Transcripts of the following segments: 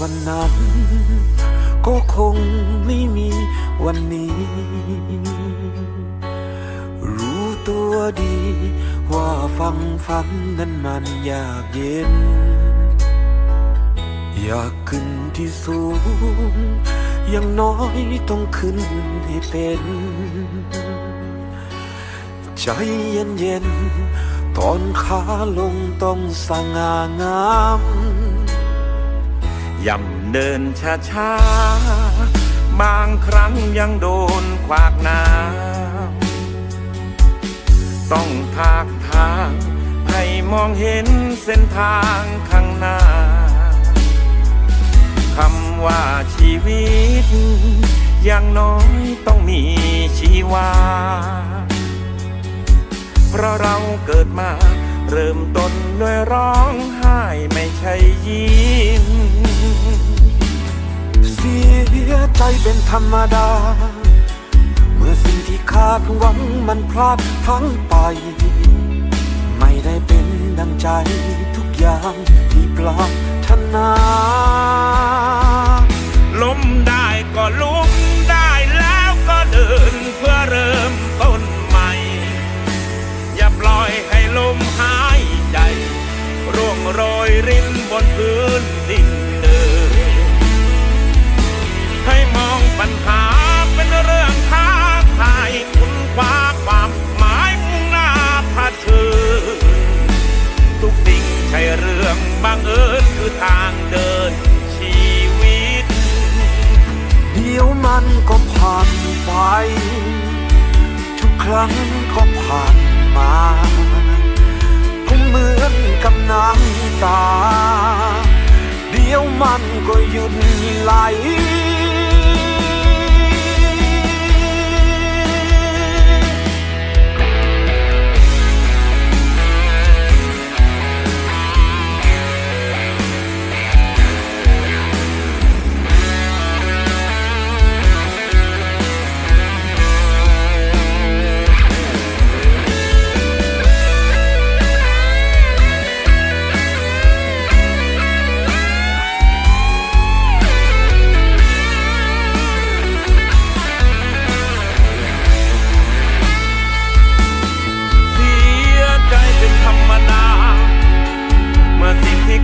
วันนั้น ก็คงไม่มีวันนี้ รู้ตัวดี ว่าฟังฝันนั้นมันยากเย็น อยากขึ้นที่สูงอย่างน้อยต้องขึ้นให้เป็น ใจเย็นเย็นๆตอนขาลงต้องสง่างาม ย่ำเดินช้าช้าๆบางครั้งยังโดนขวากน้ำต้องทากทาง ให้มองเห็นเส้นทางข้างหน้าคำว่าชีวิต อย่างน้อยต้องมีชีวา เพราะเราเกิดมาเริ่มต้นด้วยร้องไห้ไม่ใช่ยิ้ม เป็นธรรมดา เมื่อสิ่งที่คาดหวังมันพลาดพลั้งไป ไม่ได้เป็นดังใจทุกอย่างที่ปรารถนาล้มได้ก็ลุกได้แล้วก็เดินเพื่อเริ่มต้นใหม่ อย่าปล่อยให้ลมหายใจ ร่วงโรยรินบนพื้นดิน รั้งก็ผ่านมาก็เหมือนกับน้ำตา เดี๋ยวมันก็หยุดไหล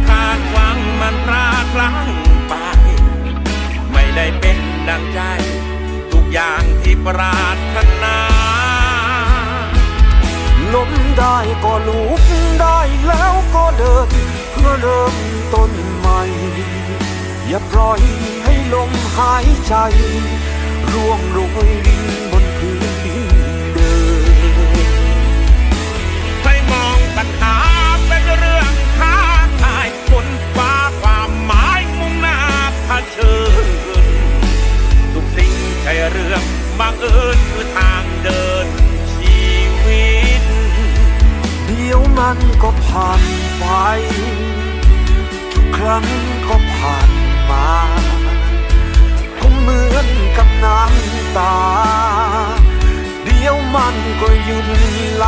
คาดหวังมันพลาดพลั้งไป ไม่ได้เป็นดังใจ ทุกอย่างที่ปรารถนาล้มได้ก็ลุกได้แล้วก็เดิน เพื่อเริ่มต้นใหม่ อย่าปล่อยให้ลมหายใจ ร่วงโรยริน บังเอิญคือทางเดินชีวิต เดี๋ยวมันก็ผ่านไป ทุกครั้งก็ผ่านมาก็เหมือนกับน้ำตา เดี๋ยวมันก็หยุดไหล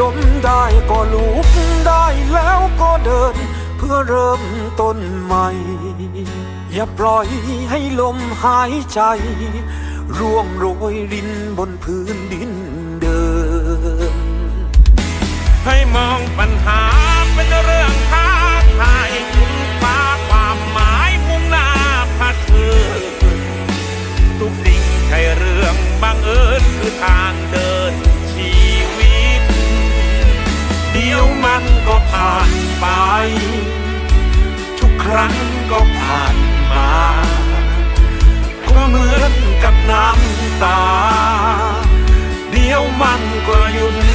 ล้มได้ก็ลุกได้แล้วก็เดิน พื่อเริ่มต้นใหม่ อย่าปล่อยให้ลมหายใจ ร่วงโรยรินบนพื้นดินเดิม ให้มองปัญหาเป็นเรื่องท้าทายคุณฟ้าความหมายมุ่งหน้าเผชิญทุกสิ่งใช่เรื่องบังเอิญคือทางเดินชีวิต เดี๋ยวมันก็ผ่านไปั้งก็ผ่านมา ก็เหมือนกับน้ำตา เดี๋ยวมันก็หยุด